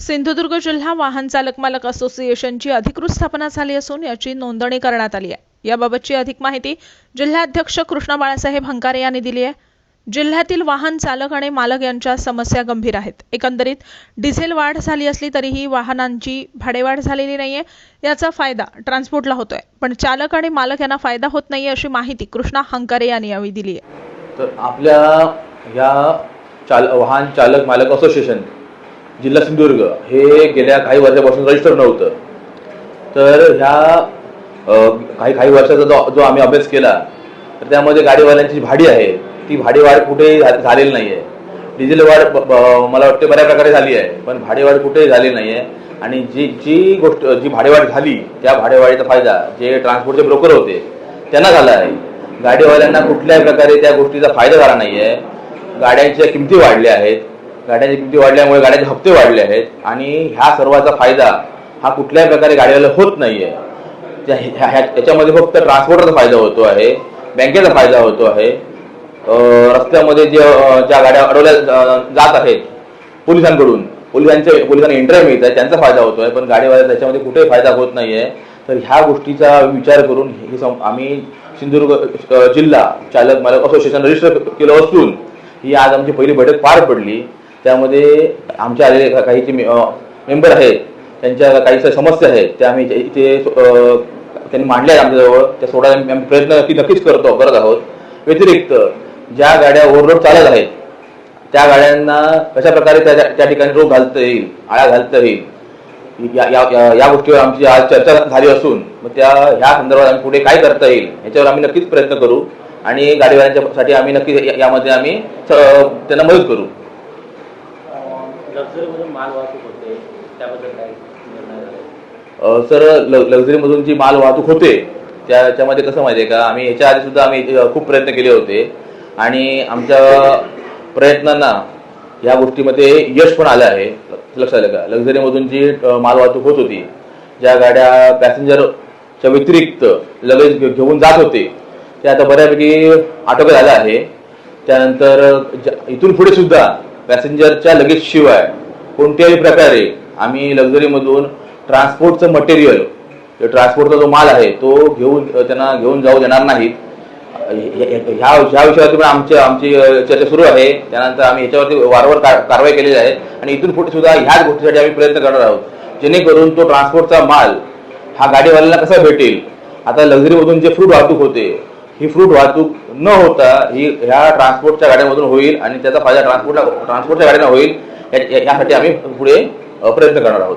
सिंधुदुर्ग जिल्हा वाहन चालक मालक असोसिएशनची अधिकृत स्थापना झाली असून याची नोंदणी करण्यात आली आहे. याबाबतची अधिक माहिती जिल्हाध्यक्ष कृष्णा बाळासाहेब हंकारे यांनी दिली आहे. जिल्ह्यातील वाहन चालक आणि मालक यांच्या समस्या गंभीर आहेत. एकंदरीत डिझेल वाढ झाली असली तरीही वाहनांची भाडेवाढ झालेली नाहीये. याचा फायदा ट्रान्सपोर्टला होतोय. पण चालक आणि मालक यांना फायदा होत नाहीये अशी माहिती कृष्णा हंकारे यांनी यावेळी दिली आहे. तर आपल्या या चाल वाहन चालक मालक असोसिएशन जिल्हा सिंधुदुर्ग. हे गेल्या काही वर्षापासून रजिस्टर नव्हतं. तर ह्या काही काही वर्षाचा जो जो आम्ही अभ्यास केला तर त्यामध्ये गाडीवाल्यांची जी भाडी आहे ती भाडीवाढ कुठेही झा- झालेली नाही आहे डिझेल वाढ मला वाटते बऱ्या प्रकारे झाली आहे पण भाडेवाढ कुठेही झाली नाही आहे आणि जी जी गोष्ट जी भाडेवाढ झाली त्या भाडेवाढीचा फायदा जे ट्रान्सपोर्टचे ब्रोकर होते त्यांना झाला आहे. गाडीवाल्यांना कुठल्याही प्रकारे त्या गोष्टीचा फायदा झाला नाही आहे गाड्यांच्या किमती वाढल्या आहेत. गाड्यांच्या किमती वाढल्यामुळे गाड्यांचे हप्ते वाढले आहेत आणि ह्या सर्वाचा फायदा हा कुठल्याही प्रकारे गाडीवाला होत नाही आहे त्या ह्या- ह्या- फक्त ट्रान्सपोर्टरचा फायदा होतो आहे बँकेचा फायदा होतो आहे. रस्त्यामध्ये जे ज्या गाड्या अडवल्या जात आहेत पोलिसांकडून पोलिसांचे पोलिसांना एंट्री मिळत आहे त्यांचा फायदा होतो आहे पण गाडीवाल्या त्याच्यामध्ये कुठेही फायदा होत नाही आहे तर ह्या गोष्टीचा विचार करून हे सम- आम्ही सिंधुदुर्ग जिल्हा चालक मालक असोसिएशन रजिस्टर केलं असून ही आज आमची पहिली बैठक पार पडली. त्यामध्ये आमच्या आलेले काही जे मेंबर आहेत त्यांच्या काही समस्या आहेत त्या आम्ही इथे- त्यांनी मांडल्या आहेत आमच्याजवळ. त्या सोडायला आम्ही प्रयत्न नक्की नक्कीच करतो करत आहोत. व्यतिरिक्त ज्या गाड्या ओव्हरलोड चालत आहेत त्या गाड्यांना कशा प्रकारे त्या त्या ठिकाणी रोग घालता येईल आळा घालता येईल या या या- या गोष्टीवर आमची आज चर्चा झाली असून मग त्या ह्या संदर्भात आम्ही पुढे काय करता येईल ह्याच्यावर आम्ही नक्कीच प्रयत्न करू आणि गाडीवाल्यांच्यासाठी आम्ही नक्की या- यामध्ये आम्ही त्यांना मदत करू. लक्झरीमधून माल वाहतूक होते त्याबद्दल काय निर्णय सर ल लक्झरीमधून जी माल वाहतूक होते त्या त्याच्यामध्ये कसं माहिती आहे का आम्ही याच्या आधी सुद्धा आम्ही खूप प्रयत्न केले होते. आणि आमच्या प्रयत्नांना या गोष्टीमध्ये यश पण आलं आहे. लक्षात आलं का? लक्झरीमधून जी माल वाहतूक होत होती ज्या गाड्या पॅसेंजरच्या व्यतिरिक्त लगेच घेऊन जात होते ते आता बऱ्यापैकी आटोक्यात आलं आहे. त्यानंतर इथून पुढे सुद्धा पॅसेंजरच्या लगेच शिवाय कोणत्याही प्रकारे आम्ही लक्झरीमधून ट्रान्सपोर्टचं मटेरियल ट्रान्सपोर्टचा जो माल आहे तो घेऊन त्यांना घेऊन जाऊ देणार नाहीत. ह्या ह्या विषयावरती पण आमची आमची चर्चा सुरू आहे. त्यानंतर आम्ही याच्यावरती वारंवार कार- कारवाई केलेली आहे. आणि इथून पुढे सुद्धा ह्याच गोष्टीसाठी आम्ही प्रयत्न करणार आहोत. जेणेकरून तो ट्रान्सपोर्टचा माल हा गाडीवाल्यांना कसा भेटेल? आता लक्झरीमधून जे फ्रूट वाहतूक होते ही फ्रूट वाहतूक न होता ही ह्या ट्रान्सपोर्टच्या गाड्यांमधून होईल आणि त्याचा फायदा ट्रान्सपोर्टला ट्रान्सपोर्टच्या गाड्यांना होईल यासाठी आम्ही पुढे प्रयत्न करणार आहोत.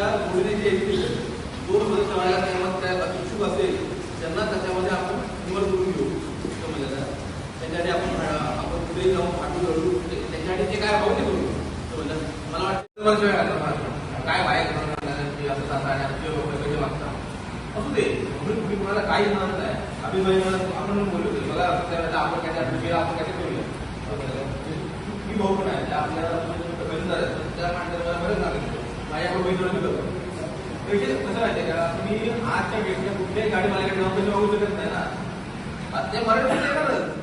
येतील दोन वर्ष वाढला त्यामध्ये त्या इच्छुक असेल त्यांना त्याच्यामध्ये आपण निवड करून घेऊ. समजलं का त्याच्यासाठी आपण आपण पुढे जाऊन पाठवू घडू त्याच्यासाठी ते काय पाहून ते करू. समजलं मला वाटतं वर्ष वेळ लागला. काय बाहेर असं तसं आणि असं लोक मागतात असू दे. म्हणून तुम्ही कोणाला काही म्हणत नाही. आम्ही बहिणीला आपण बोलू दे मला त्यावेळेला आपण काय केलं आपण काय करूया. मी भाऊ पण आहे. आपल्याला म्हणजे बहिणी झाल्या त्या मांडल्यामुळे बरं लागेल. माझ्याकडे बहिणीला दिलं पैसे कसं माहितीये का? तुम्ही आजच्या व्यक्तीला कुठल्याही गाडी माझ्याकडे जाऊन पैसे मागू शकत नाही ना? ते मराठी येणारच